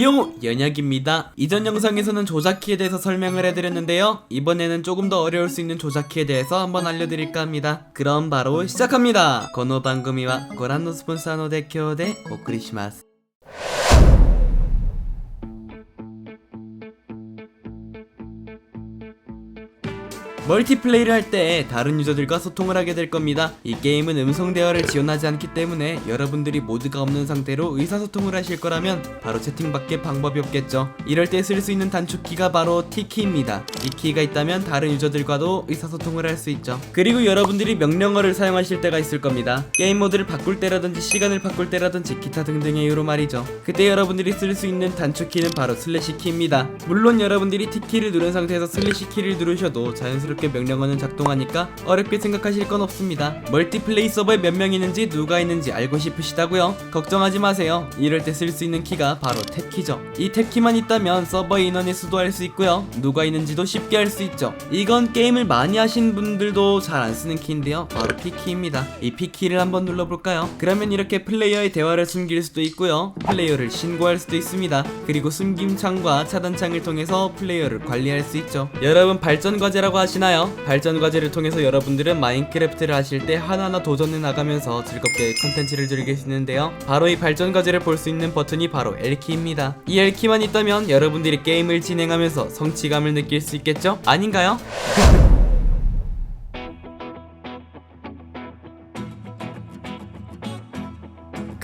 요 연약입니다. 이전 영상에서는 조작키에 대해서 설명을 해드렸는데요. 이번에는 조금 더 어려울 수 있는 조작키에 대해서 한번 알려드릴까 합니다. 그럼 바로 시작합니다. 오크리시마스. 멀티플레이를 할 때 다른 유저들과 소통을 하게 될 겁니다. 이 게임은 음성 대화를 지원하지 않기 때문에 여러분들이 모드가 없는 상태로 의사소통을 하실 거라면 바로 채팅밖에 방법이 없겠죠. 이럴 때 쓸 수 있는 단축키가 바로 T키입니다. 이 키가 있다면 다른 유저들과도 의사소통을 할 수 있죠. 그리고 여러분들이 명령어를 사용하실 때가 있을 겁니다. 게임 모드를 바꿀 때라든지 시간을 바꿀 때라든지 기타 등등의 이유로 말이죠. 그때 여러분들이 쓸 수 있는 단축키는 바로 슬래시 키입니다. 물론 여러분들이 T키를 누른 상태에서 슬래시 키를 누르셔도 자연스럽게 명령어는 작동하니까 어렵게 생각하실 건 없습니다. 멀티플레이 서버에 몇 명 있는지 누가 있는지 알고 싶으시다고요? 걱정하지 마세요. 이럴 때 쓸 수 있는 키가 바로 탭키죠. 이 탭키만 있다면 서버 인원의 수도 할수 있고요. 누가 있는지도 쉽게 알 수 있죠. 이건 게임을 많이 하신 분들도 잘 안 쓰는 키인데요. 바로 P키입니다. 이 P키를 한번 눌러볼까요? 그러면 이렇게 플레이어의 대화를 숨길 수도 있고요. 플레이어를 신고할 수도 있습니다. 그리고 숨김창과 차단창을 통해서 플레이어를 관리할 수 있죠. 여러분 발전 과제라고 하시나 요? 발전 과제를 통해서 여러분들은 마인크래프트를 하실 때 하나하나 도전해 나가면서 즐겁게 컨텐츠를 있는데요. 바로 이 발전 과제를 볼 수 있는 버튼이 바로 L키입니다. 이 L키만 있다면 여러분들이 게임을 진행하면서 성취감을 느낄 수 있겠죠? 아닌가요?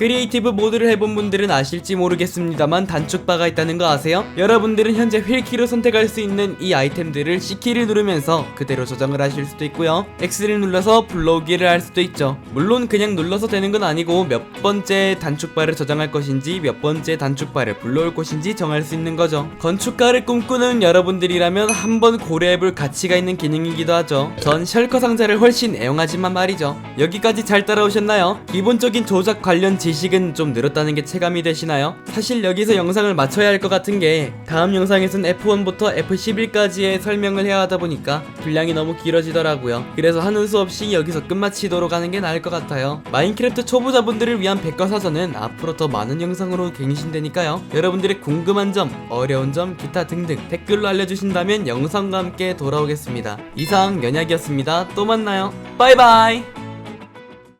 크리에이티브 모드를 해본 분들은 아실지 모르겠습니다만 단축바가 있다는 거 아세요? 여러분들은 현재 휠키로 선택할 수 있는 이 아이템들을 C키를 누르면서 그대로 저장을 하실 수도 있고요. X를 눌러서 불러오기를 할 수도 있죠. 물론 그냥 눌러서 되는 건 아니고 몇 번째 단축바를 저장할 것인지 몇 번째 단축바를 불러올 것인지 정할 수 있는 거죠. 건축가를 꿈꾸는 여러분들이라면 한번 고려해볼 가치가 있는 기능이기도 하죠. 전 셜커 상자를 훨씬 애용하지만 말이죠. 여기까지 잘 따라오셨나요? 기본적인 조작 관련 지 식은 좀 늘었다는 게 체감이 되시나요? 사실 여기서 영상을 맞춰야 할 것 같은 게 다음 영상에선 F1부터 F11까지의 설명을 해야 하다 보니까 분량이 너무 길어지더라고요. 그래서 하는 수 없이 여기서 끝마치도록 하는 게 나을 것 같아요. 마인크래프트 초보자분들을 위한 백과사전은 앞으로 더 많은 영상으로 갱신되니까요. 여러분들의 궁금한 점, 어려운 점, 기타 등등 댓글로 알려주신다면 영상과 함께 돌아오겠습니다. 이상 연약이었습니다. 또 만나요. 바이바이!